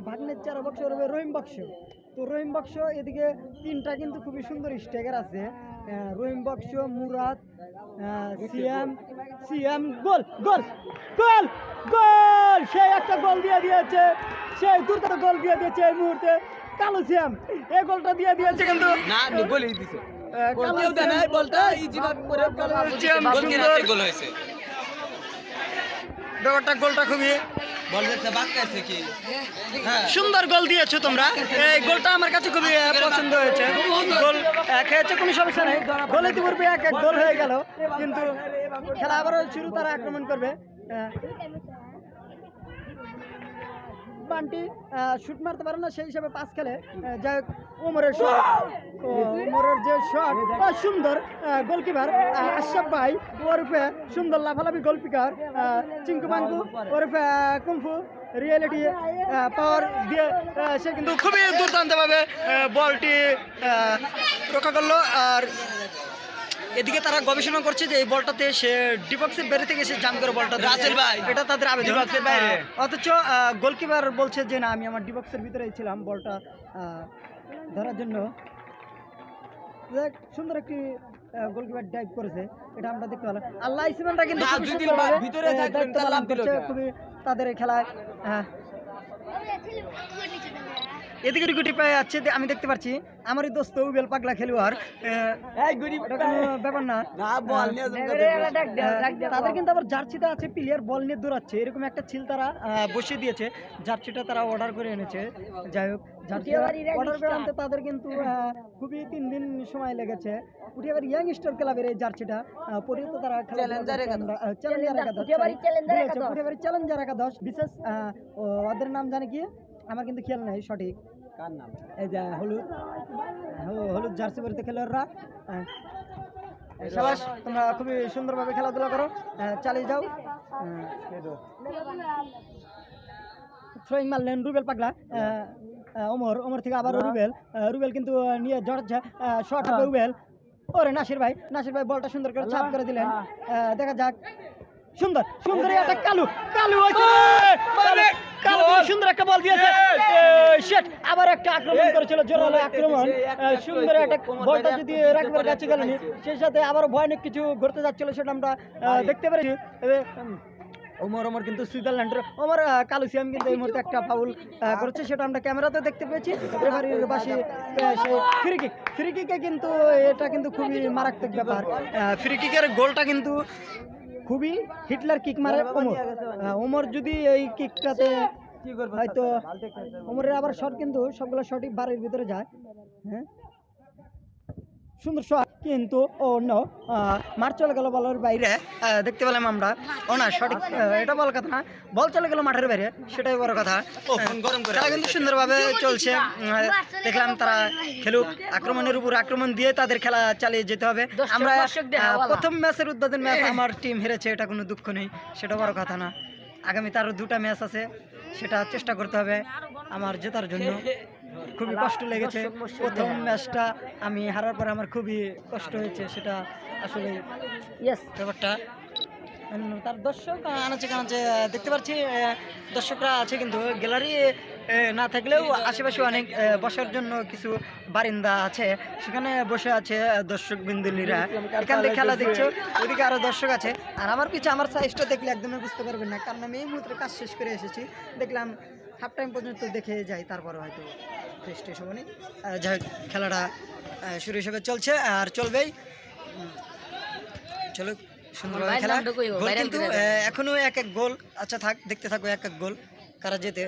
ভাগ্নের চার বক্স রবে রহিম বক্স। তো রহিম বক্স এদিকে তিনটা কিন্তু খুবই সুন্দর স্টেকার আছে। রহিম বক্স মুরাদ সিএম সিএম গোল গোল গোল গোল! সে একটা গোল দিয়ে দিয়েছে। সেই দুর্দান্ত গোল দিয়ে দিয়েছে এই মুহূর্তে কালো সিএম এই গোলটা দিয়ে দিয়েছে কিন্তু না দিছে। কালো সিয়াম- বলটা করে সিয়াম গোল হয়েছে। ব্যাপারটা গোলটা খুবই হ্যাঁ। সুন্দর গোল দিয়েছ তোমরা। এই গোলটা আমার কাছে খুবই পছন্দ হয়েছে। গোল খেয়েছে, কোনো সমস্যা নেই। গোল ইতিপূর্বে এক এক গোল হয়ে গেল। কিন্তু খেলা আবারও শুরু, তারা আক্রমণ করবে। বান্টি শুট মারতে পারে না, সেই হিসাবে পাস খেলে যাই হোক, ওমরের শট ওমরের যে শট সুন্দর গোলকিপার আশরাফ ভাই, ওরফে সুন্দর লাফালাফি গোলকিপার চিঙ্কু মাঙ্কু ওরফে কুমফু রিয়েলিটি পাওয়ার দিয়ে সে কিন্তু খুবই দুর্দান্তভাবে বলটি রক্ষা করল, আর এদিকে তারা গবেষণা করছে যে এই বলটাতে সে ডিবক্সের বাইরে থেকে সে জাম করে বলটা। রাসেল ভাই। এটা তাদের আবেদন। ডিবক্সের বাইরে। আহ, অথচ গোলকিপার বলছে যে না আমি আমার ডিবক্সের ভিতরে ছিলাম বলটা আহ, ধরার জন্য। দেখ, সুন্দর একটি গোলকিপার ডাইভ করেছে। এটা আমরা দেখতে পেলাম। আল্লাহ ইসমানটা কিন্তু ভিতরে। খুবই তাদের এই খেলায়। হ্যাঁ। এদিকে গুটি পায়ে যাচ্ছে আমি দেখতে পাচ্ছি আমারই দোস্ত উবেল পাগলা খেলোয়াড়। ব্যাপার না। না বল তাদের কিন্তু আবার জার্সিতে আছে প্লেয়ার বল নিয়ে দৌড়াচ্ছে। এরকম একটা ছিল তারা বসিয়ে দিয়েছে। জার্সিটা তারা অর্ডার করে এনেছে। যাই হোক অর্ডার করে আনতে তাদের কিন্তু আহ, খুবই তিন দিন সময় লেগেছে। পুটিয়াবার ইয়াং স্টার ক্লাবের এই জার্সিটা পরেও তো তারা চ্যালেঞ্জার একাদশ। পুটিয়াবাড়ি। পুটিয়াবাড়ি চ্যালেঞ্জার একাদশ বিশেষ আহ, ও, ওদের নাম জানে কি? আমার কিন্তু খেয়াল নাই সঠিক। কার নাম? এই যে হলুদ হলুদ জার্সি পরিতে খেলোয়াড়রা। আহ, সাবাস তোমরা খুবই সুন্দরভাবে খেলাধুলা করো। আহ, চালিয়ে যাও। থ্রোয়িং মারলেন রুবেল পাগলা। ওমর ওমর থেকে আবার রুবেল। রুবেল কিন্তু নিয়ে জড়াচ্ছে শর্ট হবে রুবেল। ওরে নাসির ভাই নাসির ভাই বলটা সুন্দর করে ছাপ করে দিলেন। দেখা যাক। সুন্দর সুন্দর একটা কালু কালু কালু সুন্দর একটা বল দিয়েছে। শেট আবার একটা আক্রমণ করেছিল জোরালো আক্রমণ। সুন্দর একটা বলটা যদি রাখবার কাছে গেলেনি। সেই সাথে আবার ভয়ানক কিছু ঘটতে যাচ্ছিল সেটা আমরা দেখতে পেরেছি। ওমর ওমর কিন্তু সুইজারল্যান্ডের ওমর আহ, কালু সিয়াম কিন্তু এই মুহূর্তে একটা ফাউল করেছে সেটা আমরা ক্যামেরাতে দেখতে পেয়েছি। রেফারির পাশে সেই ফ্রি কিক ফ্রি কিকে কিন্তু এটা কিন্তু খুবই মারাত্মক ব্যাপার। ফ্রি কিকের গোলটা কিন্তু খুবই হিটলার কিক মারে ওমর। ওমর যদি এই কিকটাতে হয়তো ওমরের আবার শট কিন্তু সবগুলো শটই বাড়ির ভিতরে যায়। হ্যাঁ? সুন্দর শট কিন্তু অন্য নো মাঠ চলে গেল বলের বাইরে দেখতে পেলাম আমরা। ও না সঠিক এটা বল কথা না। বল চলে গেল মাঠের বাইরে সেটাই বড় কথা। ও ফোন গরম কিন্তু সুন্দরভাবে চলছে। দেখলাম তারা খেলুক আক্রমণের উপর আক্রমণ দিয়ে তাদের খেলা চালিয়ে যেতে হবে। আমরা। প্রথম ম্যাচের উদ্বোধন ম্যাচ আমার টিম হেরেছে এটা কোনো দুঃখ নেই সেটা বড় কথা না। আগামীতে আরও দুটা ম্যাচ আছে সেটা চেষ্টা করতে হবে আমার জেতার জন্য। খুবই কষ্ট লেগেছে। প্রথম ম্যাচটা আমি হারার পরে আমার খুবই কষ্ট হয়েছে সেটা আসলে ইয়েস ব্যাপারটা। তার দর্শক আনাচে কানাচে দেখতে পাচ্ছি দর্শকরা আছে কিন্তু গ্যালারি না থাকলেও আশেপাশে অনেক বসার জন্য কিছু বারিন্দা আছে। সেখানে বসে আছে দর্শক বিন্দুলিরা। এখান থেকে খেলা দেখছ ওইদিকে আরও দর্শক আছে। আর আমার পিছে আমার সাইজটা দেখলে একদমই বুঝতে পারবেন না কারণ আমি এই মুহূর্তে কাজ শেষ করে এসেছি। দেখলাম হাফ টাইম পর্যন্ত দেখে যাই তারপরে হয়তো ফ্রেশ ট্রেশ হব নি। যাই হোক খেলাটা শুরু হিসেবে চলছে আর চলবেই। চলুক চলো সুন্দরভাবে খেলা। গোল কিন্তু এখনও এক এক গোল আচ্ছা থাক দেখতে থাকো এক এক গোল কারা জেতে?